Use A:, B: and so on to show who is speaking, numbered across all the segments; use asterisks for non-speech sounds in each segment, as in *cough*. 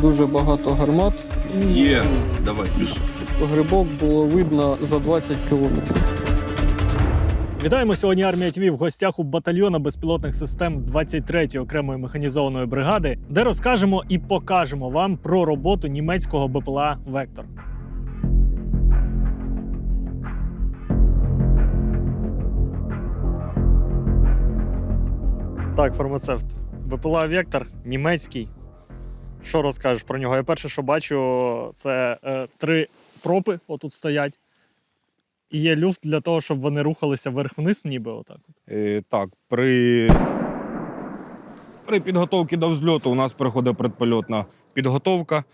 A: дуже багато гармат.
B: Є, давай.
A: Грибок було видно за 20 кілометрів.
C: Вітаємо сьогодні армія ТВ в гостях у батальйона безпілотних систем 23-ї окремої механізованої бригади, де розкажемо і покажемо вам про роботу німецького БПЛА Вектор. Так, фармацевт. БПЛА Вектор німецький. Що розкажеш про нього? Я перше, що бачу, це е, три пропи отут стоять. І є люфт для того, щоб вони рухалися вверх-вниз, ніби отак.
D: Е, так, при, при підготовці до взльоту у нас проходить предпольотна підготовка.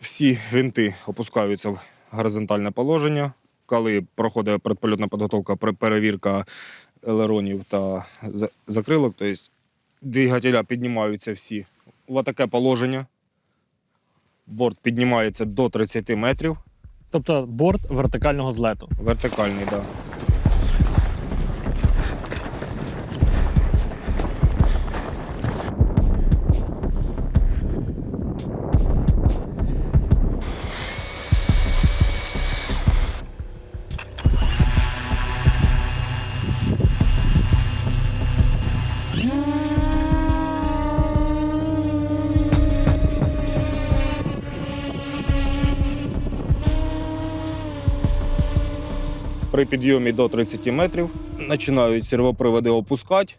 D: Всі винти опускаються в горизонтальне положення. Коли проходить предпольотна підготовка, перевірка елеронів та закрилок, тобто двигателя піднімаються всі в таке положення. Борт піднімається до 30 метрів.
C: Тобто борт вертикального злету.
D: Вертикальний, так. Да. При підйомі до 30 метрів починають сервоприводи опускати.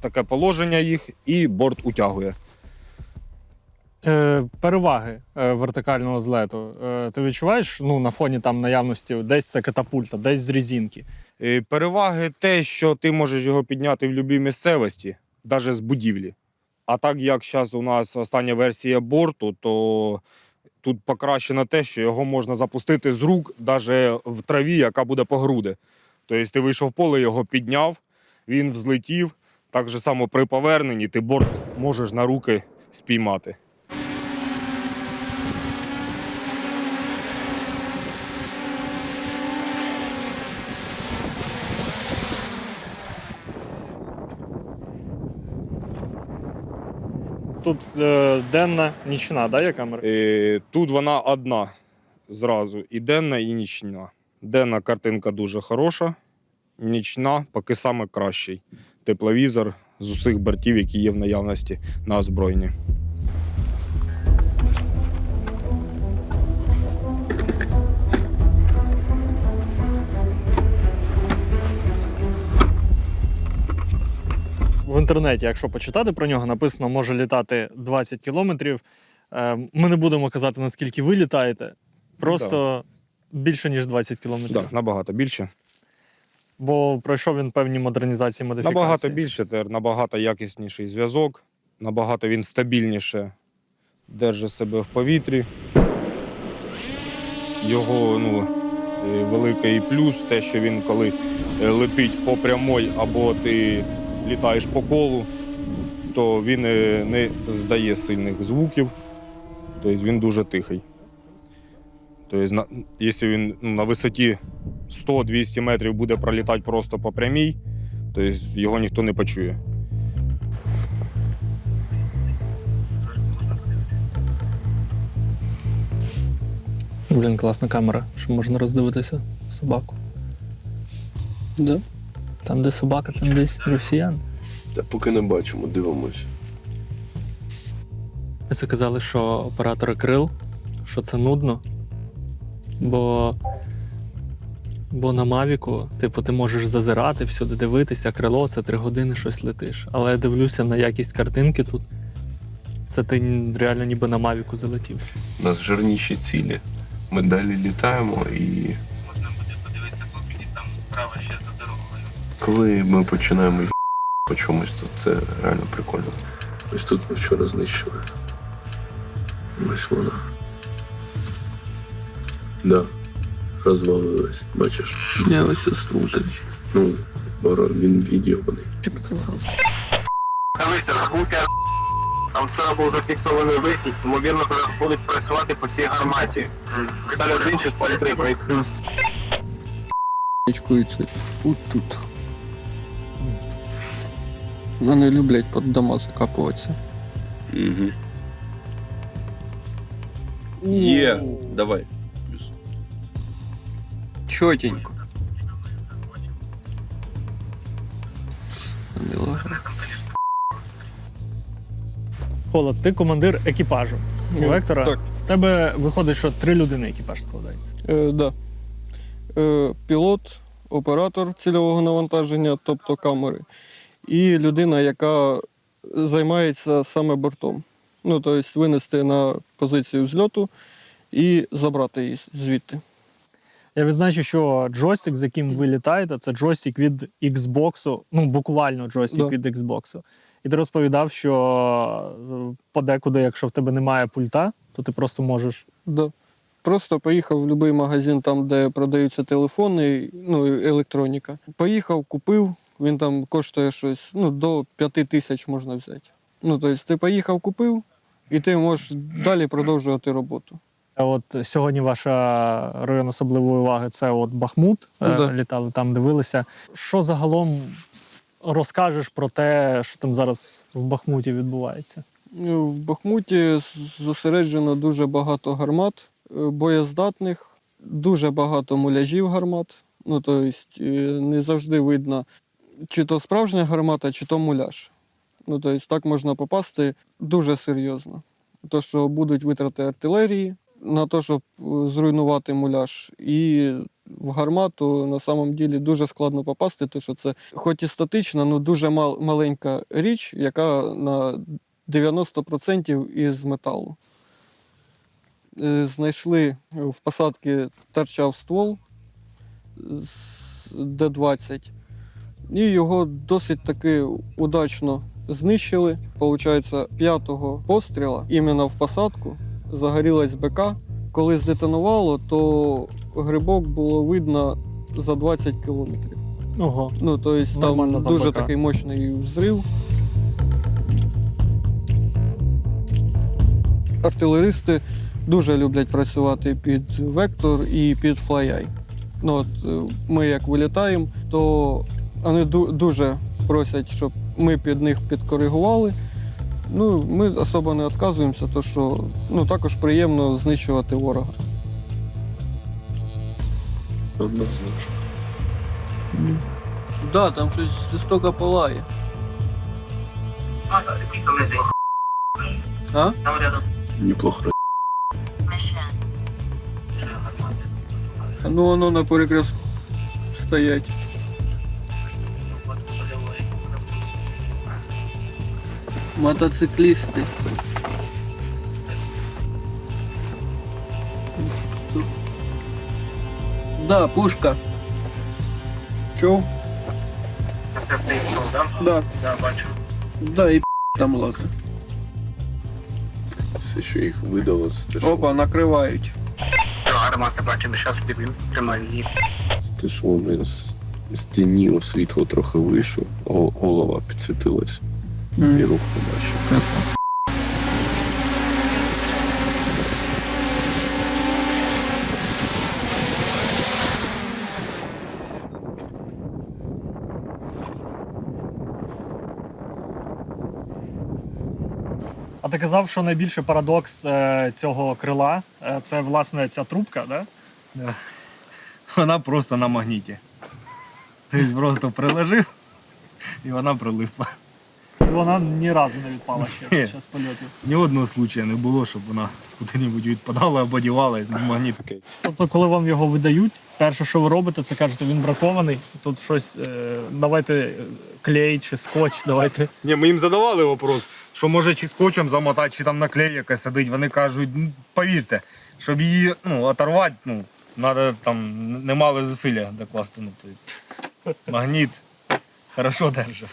D: Таке положення їх, і борт утягує.
C: Е, переваги е, вертикального злету. Е, ти відчуваєш ну, на фоні там наявності десь це катапульта, десь з резинки.
D: Е, Переваги те, що ти можеш його підняти в будь-якій місцевості, навіть з будівлі. А так як зараз у нас остання версія борту, то тут покращено те, що його можна запустити з рук, навіть в траві, яка буде по груди. Тобто ти вийшов в поле, його підняв, він взлетів. Так же само при поверненні ти борт можеш на руки спіймати.
C: Тут е, денна нічна, да, є камера?
D: Е, Тут вона одна зразу, і денна, і нічна. Денна картинка дуже хороша, нічна поки саме кращий. Тепловізор з усіх бортів, які є в наявності на озброєнні.
C: В інтернеті, якщо почитати про нього, написано, може літати 20 кілометрів. Е, ми не будемо казати, наскільки ви літаєте. Просто більше, ніж 20 кілометрів.
D: Да, набагато більше.
C: Бо пройшов він певні модернізації модифікації.
D: Набагато більше, тепер набагато якісніший зв'язок, набагато він стабільніше держить себе в повітрі. Його ну, е, великий плюс те, що він коли е, летить по прямой або ти літаєш по колу, то він е, не здає сильних звуків, тобто він дуже тихий. Тобто, якщо він ну, на висоті 100-200 метрів буде пролітати просто по прямій, тобто його ніхто не почує.
C: Блін, класна камера, що можна роздивитися собаку.
A: Да?
C: Там, де собака, там десь росіян.
B: Та поки не бачимо, дивимось.
C: Ви це казали, що оператори крил, що це нудно. Бо, бо на Мавіку, типу, ти можеш зазирати, всюди дивитися, крило це три години щось летиш. Але я дивлюся на якість картинки тут. Це ти реально ніби на Мавіку залетів.
B: У нас жирніші цілі. Ми далі літаємо і. Коли ми починаємо й*** по чомусь тут, це реально прикольно. Ось тут ми вчора знищили. Ось вона. Да. Розвалилась. Бачиш?
A: Я ось тут.
B: Ну, він відйобаний.
E: Дивися. Там вчора був зафіксований вихід, ймовірно, зараз будуть працювати по цій гарматі. Далі один чи плюс.
A: Очкуються от тут. Вони люблять під дома закапуватися.
B: Угу. Є. Давай.
A: Чотенько.
C: Холод, ти командир екіпажу у
A: Е,
C: Вектора.
A: так.
C: В тебе виходить, що три людини екіпаж складається.
A: Е, да. е, пілот, оператор цільового навантаження, тобто камери, і людина, яка займається саме бортом. Ну, тобто винести на позицію взльоту і забрати її звідти.
C: Я відзначу, що джойстик, з яким ви літаєте, це джойстик від Xbox, ну буквально джойстик
A: Да.
C: від Xbox. І ти розповідав, що е, подекуди, якщо в тебе немає пульта, то ти просто можеш.
A: Да. Просто поїхав в будь-який магазин, там, де продаються телефони, ну, електроніка. Поїхав, купив, він там коштує щось ну, до 5 тисяч можна взяти. Ну, тобто ти поїхав, купив, і ти можеш далі продовжувати роботу.
C: А От сьогодні ваша район особливої уваги це от Бахмут.
A: Ну,
C: Е,
A: да.
C: Літали там, дивилися. Що загалом розкажеш про те, що там зараз в Бахмуті відбувається?
A: Ну, В Бахмуті зосереджено дуже багато гармат е, боєздатних, дуже багато муляжів гармат. Ну, тобто не завжди видно, чи то справжня гармата, чи то муляж. Ну, тобто так можна попасти дуже серйозно. То, що будуть витрати артилерії на те, щоб е, зруйнувати муляж. І в гармату на самом ділі дуже складно попасти, тому що це, хоч і статична, але дуже мал- маленька річ, яка на 90% із металу. Е, Знайшли в посадці торчав ствол з Д-20, і його досить таки удачно знищили. Получається, п'ятого постріла іменно в посадку загорілась БК. Коли здетонувало, то грибок було видно за 20 кілометрів.
C: Ого.
A: Ну, тобто там
C: там
A: дуже
C: БК.
A: такий мощний взрив. Артилеристи дуже люблять працювати під вектор і під флай-ай. Ну, от, е, ми як вилітаємо, то вони дуже просять, щоб ми під них підкоригували. Ну, ми особо не відказуємося, то що ну, також приємно знищувати ворога.
B: Однозначно.
A: Да, там щось жорстоко палає. А?
B: Неплохо.
A: Ну воно на перекрест стоять. Мотоциклісти. Да, пушка. Чув?
E: Це стоїть стол, так?
A: Да.
E: Да, бачу.
A: Да, і *laughs* там лазить.
B: Все, що їх видало, це те, що,
A: Опа, накривають.
E: Гармати бачимо, зараз він тримає її.
B: те, що вони з, з тіні світло трохи вийшло, голова підсвітилась і рух побачив.
C: А ти казав, що найбільший парадокс е, цього крила е, це власне ця трубка, да?
D: Вона просто на магніті. Тобто просто приложив і вона прилипла.
C: Вона ні разу не відпала ще
D: Ні.
C: під час польоту.
D: Ні одного случаю не було, щоб вона куди-небудь відпадала або дівалась на магніт. Окей.
C: Тобто, коли вам його видають, перше, що ви робите, це кажете, він бракований. Тут щось е, давайте е, клей чи скотч, давайте.
D: Ні, ми їм задавали вопрос, що може чи скотчем замотати, чи там наклей якась сидить. Вони кажуть, ну, повірте, щоб її ну, оторвати, ну, треба там немало зусилля докласти. Ну, тобто, магніт хорошо держить.